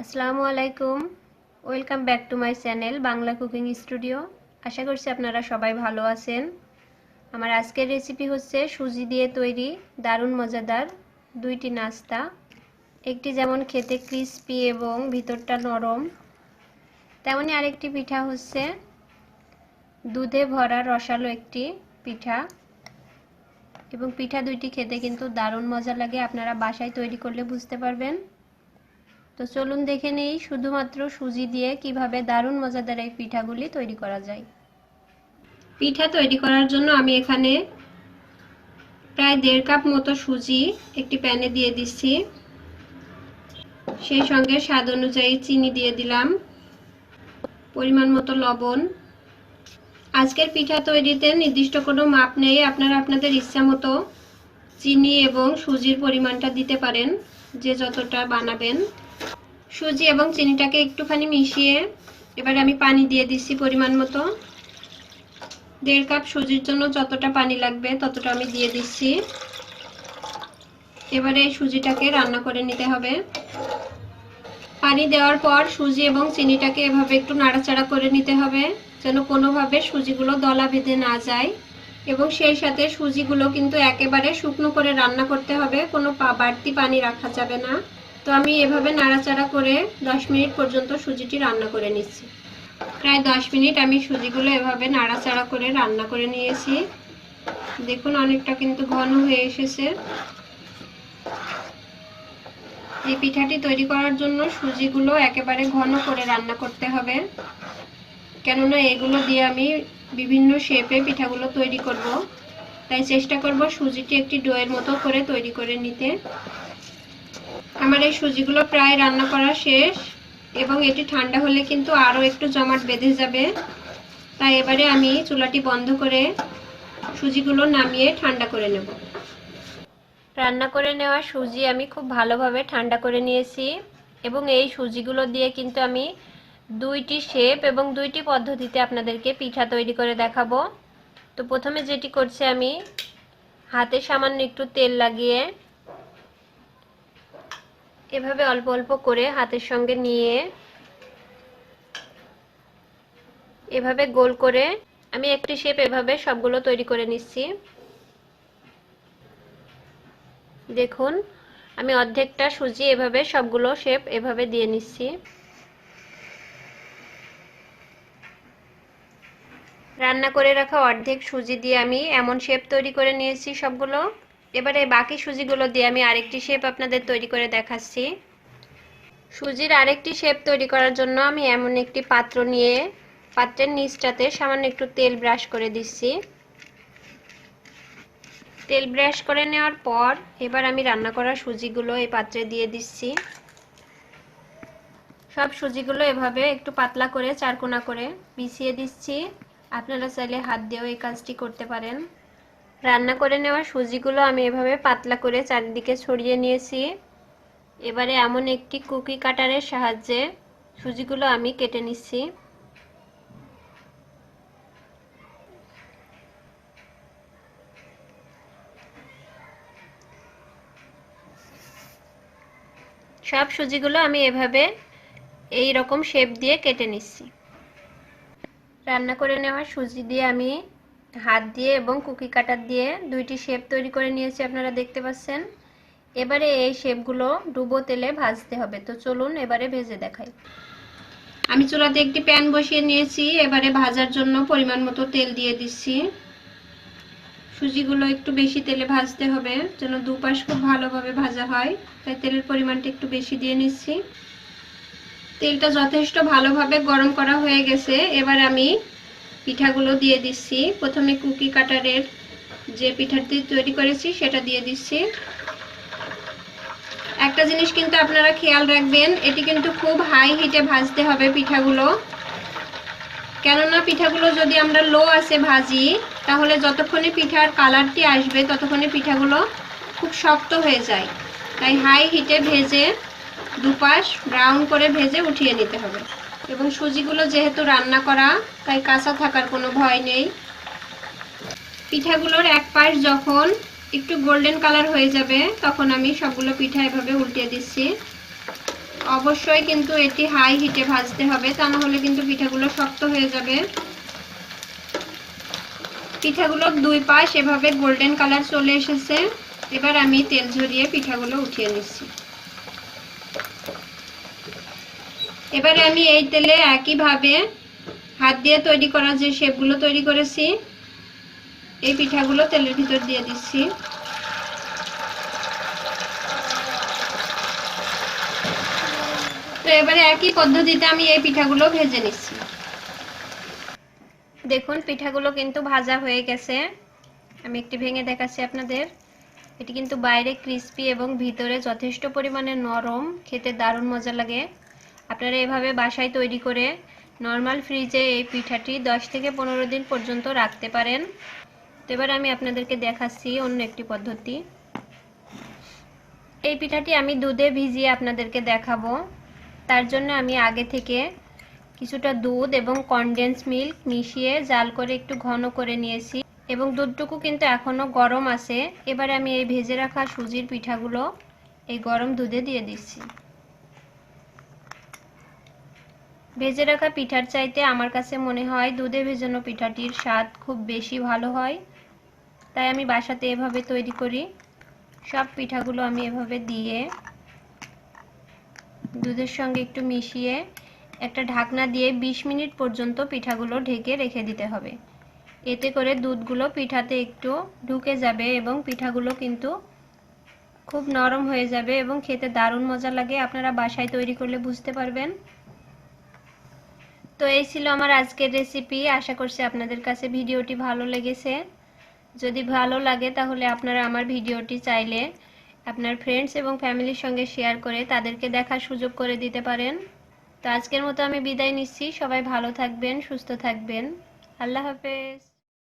আসসালামু আলাইকুম। Welcome back to my channel Bangla cooking studio আশা করছি আপনারা সবাই ভালো আছেন। আমার আজকের রেসিপি হচ্ছে সুজি দিয়ে তৈরি, দারুণ মজাদার দুইটি নাস্তা। একটি যেমন খেতে ক্রিস্পি এবং ভিতরটা নরম তেমনই আরেকটি পিঠা হচ্ছে দুধে ভরা রসালো একটি পিঠা। এবং পিঠা দুইটি খেতে কিন্তু দারুণ মজা লাগে, আপনারা বাসায় তৈরি করলে বুঝতে পারবেন। তো চলুন দেখে নেই শুধুমাত্র সুজি দিয়ে কীভাবে দারুণ মজাদার এই পিঠাগুলি তৈরি করা যায়। পিঠা তৈরি করার জন্য আমি এখানে প্রায় দেড় কাপ মতো সুজি একটি প্যানে দিয়ে দিচ্ছি। সেই সঙ্গে স্বাদ অনুযায়ী চিনি দিয়ে দিলাম, পরিমাণ মতো লবণ। আজকের পিঠা তৈরিতে নির্দিষ্ট কোনো মাপ নেই, আপনারা আপনাদের ইচ্ছা মতো চিনি এবং সুজির পরিমাণটা দিতে পারেন, যে যতটা বানাবেন। সুজি এবং চিনিটাকে একটুখানি মিশিয়ে এবার আমি পানি দিয়ে দিচ্ছি পরিমাণ মতো। দেড় কাপ সুজির জন্য যতটা পানি লাগবে ততটা আমি দিয়ে দিচ্ছি। এবারে সুজিটাকে রান্না করে নিতে হবে। পানি দেওয়ার পর সুজি এবং চিনিটাকে এভাবে একটু নাড়াচাড়া করে নিতে হবে যেন কোনোভাবে সুজিগুলো দলা বেঁধে না যায়। এবং সেই সাথে সুজিগুলো কিন্তু একেবারে শুকনো করে রান্না করতে হবে, কোনো বাড়তি পানি রাখা যাবে না। তো আমি এভাবে নাড়াচাড়া করে 10 মিনিট পর্যন্ত সুজিটি রান্না করে নিচ্ছি। প্রায় 10 মিনিট আমি সুজিগুলো এভাবে নাড়াচাড়া করে রান্না করে নিয়েছি। দেখুন অনেকটা কিন্তু ঘন হয়ে এসেছে। এই পিঠাটি তৈরি করার জন্য সুজিগুলো একেবারে ঘন করে রান্না করতে হবে। কেননা এগুলো দিয়ে আমি বিভিন্ন শেপে পিঠাগুলো তৈরি করব। তাই চেষ্টা করব সুজিটি একটি ডোয়ের মতো করে তৈরি করে নিতে। আমার এই সুজিগুলো প্রায় রান্না করা শেষ, এবং এটি ঠান্ডা হলে কিন্তু আরও একটু জমাট বেঁধে যাবে। তাই এবারে আমি চুলাটি বন্ধ করে সুজিগুলো নামিয়ে ঠান্ডা করে নেব। রান্না করে নেওয়া সুজি আমি খুব ভালোভাবে ঠান্ডা করে নিয়েছি, এবং এই সুজিগুলো দিয়ে কিন্তু আমি দুইটি শেপ এবং দুইটি পদ্ধতিতে আপনাদেরকে পিঠা তৈরি করে দেখাবো। তো প্রথমে যেটি করছে আমি, হাতে সামান্য একটু তেল লাগিয়ে এভাবে অল্প অল্প করে হাতের সঙ্গে নিয়ে এভাবে গোল করে আমি একটি শেপ এভাবে সবগুলো তৈরি করে নিচ্ছি। দেখুন, আমি অর্ধেকটা সুজি এভাবে সবগুলো শেপ এভাবে দিয়ে নিচ্ছি। রান্না করে রাখা অর্ধেক সুজি দিয়ে আমি এমন শেপ তৈরি করে নিয়েছি সবগুলো। এবারে বাকি সুজিগুলো দিয়ে আমি আরেকটি শেপ আপনাদের তৈরি করে দেখাচ্ছি। সুজির আরেকটি শেপ তৈরি করার জন্য আমি এমন একটি পাত্র নিয়ে, পাত্রের নিচটাতে সামান্য একটু তেল ব্রাশ করে দিচ্ছি। তেল ব্রাশ করে নেওয়ার পর এবার আমি রান্না করা সুজিগুলো এই পাত্রে দিয়ে দিচ্ছি। সব সুজিগুলো এভাবে একটু পাতলা করে, চারকোনা করে বিছিয়ে দিচ্ছি। আপনারা চাইলে হাত দিয়েও এই কাজটি করতে পারেন। রান্না করে নেওয়া সুজিগুলো আমি এভাবে পাতলা করে চারিদিকে ছড়িয়ে নিয়েছি। এবারে এমন একটি কুকি কাটারের সাহায্যে সুজিগুলো আমি কেটে নিচ্ছি। সব সুজিগুলো আমি এভাবে এই রকম শেপ দিয়ে কেটে নিচ্ছি। রান্না করে নেওয়া সুজি দিয়ে আমি হাত দিয়ে এবং কুকি কাটার দিয়ে দুইটি শেপ তৈরি করে নিয়েছি, আপনারা দেখতে পাচ্ছেন। এবারে এই শেপগুলো ডুবো তেলে ভাজতে হবে। তো চলুন এবারে ভেজে দেখাই। আমি চুলাতে একটি প্যান বসিয়ে নিয়েছি। এবারে ভাজার জন্য পরিমাণ মতো তেল দিয়ে দিচ্ছি। সুজিগুলো একটু বেশি তেলে ভাজতে হবে, যেন দুপাশ খুব ভালোভাবে ভাজা হয়। তাই তেলের পরিমাণটা একটু বেশি দিয়ে নিচ্ছি। তেলটা যথেষ্ট ভালোভাবে গরম করা হয়ে গেছে। এবার আমি পিঠাগুলো দিয়ে দিচ্ছি। প্রথমে কুকি কাটারের যে পিঠাটি তৈরি করেছি, সেটা দিয়ে দিচ্ছি। একটা জিনিস কিন্তু আপনারা খেয়াল রাখবেন, এটি কিন্তু খুব হাই হিটে ভাজতে হবে পিঠাগুলো। কেননা পিঠাগুলো যদি আমরা লো আছে ভাজি, তাহলে যতক্ষণে পিঠার কালারটি আসবে, ততক্ষণে পিঠাগুলো খুব শক্ত হয়ে যায়। তাই হাই হিটে ভেজে দুপাশ ব্রাউন করে ভেজে উঠিয়ে নিতে হবে। এবং সুজিগুলো যেহেতু রান্না করা, তাই কাঁচা থাকার কোনো ভয় নেই। পিঠাগুলোর এক পাশ যখন একটু গোল্ডেন কালার হয়ে যাবে, তখন আমি সবগুলো পিঠা এভাবে উল্টে দিচ্ছি। অবশ্যই কিন্তু এটি হাই হিটে ভাজতে হবে, তা না হলে কিন্তু পিঠাগুলো শক্ত হয়ে যাবে। পিঠাগুলোর দুই পাশ এভাবে গোল্ডেন কালার চলে এসেছে। এবার আমি তেল ঝরিয়ে পিঠাগুলো উঠিয়ে নিচ্ছি। এবারে আমি এই তেলে একইভাবে হাত দিয়ে তৈরি করা যে শেপগুলো তৈরি করেছি, এই পিঠাগুলো তেলের ভিতর দিয়ে দিচ্ছি। তো এবারে একই পদ্ধতিতে আমি এই পিঠাগুলো ভেজে নিচ্ছি। দেখুন, পিঠাগুলো কিন্তু ভাজা হয়ে গেছে। আমি একটি ভেঙে দেখাচ্ছি আপনাদের। এটি কিন্তু বাইরে ক্রিস্পি এবং ভিতরে যথেষ্ট পরিমাণে নরম, খেতে দারুণ মজা লাগে। আপনারা এভাবে বাসায় তৈরি করে নর্মাল ফ্রিজে এই পিঠাটি দশ থেকে পনেরো দিন পর্যন্ত রাখতে পারেন। তো এবার আমি আপনাদেরকে দেখাচ্ছি অন্য একটি পদ্ধতি। এই পিঠাটি আমি দুধে ভিজিয়ে আপনাদেরকে দেখাবো। তার জন্য আমি আগে থেকে কিছুটা দুধ এবং কনডেন্স মিল্ক মিশিয়ে জাল করে একটু ঘন করে নিয়েছি এবং দুধটুকু কিন্তু এখনও গরম আছে। এবারে আমি এই ভেজে রাখা সুজির পিঠাগুলো এই গরম দুধে দিয়ে দিচ্ছি। ভেজে রাখা পিঠার চাইতে আমার কাছে মনে হয় দুধে ভেজানো পিঠাটির স্বাদ খুব বেশি ভালো হয়। তাই আমি বাসাতে এভাবে তৈরি করি। সব পিঠাগুলো আমি এভাবে দিয়ে দুধের সঙ্গে একটু মিশিয়ে একটা ঢাকনা দিয়ে ২০ মিনিট পর্যন্ত পিঠাগুলো ঢেকে রেখে দিতে হবে। এতে করে দুধগুলো পিঠাতে একটু ঢুকে যাবে এবং পিঠাগুলো কিন্তু খুব নরম হয়ে যাবে এবং খেতে দারুণ মজা লাগে। আপনারা বাসায় তৈরি করলে বুঝতে পারবেন। তো এই ছিল আমার আজকের রেসিপি আশা করছি আপনাদের কাছে ভিডিওটি ভালো লেগেছে। যদি ভালো লাগে তাহলে আপনারা আমার ভিডিওটি চাইলে আপনার ফ্রেন্ডস এবং ফ্যামিলির সঙ্গে শেয়ার করে তাদেরকে দেখার সুযোগ করে দিতে পারেন। তো আজকের মতো আমি বিদায় নিচ্ছি। সবাই ভালো থাকবেন, সুস্থ থাকবেন। আল্লাহ হাফেজ।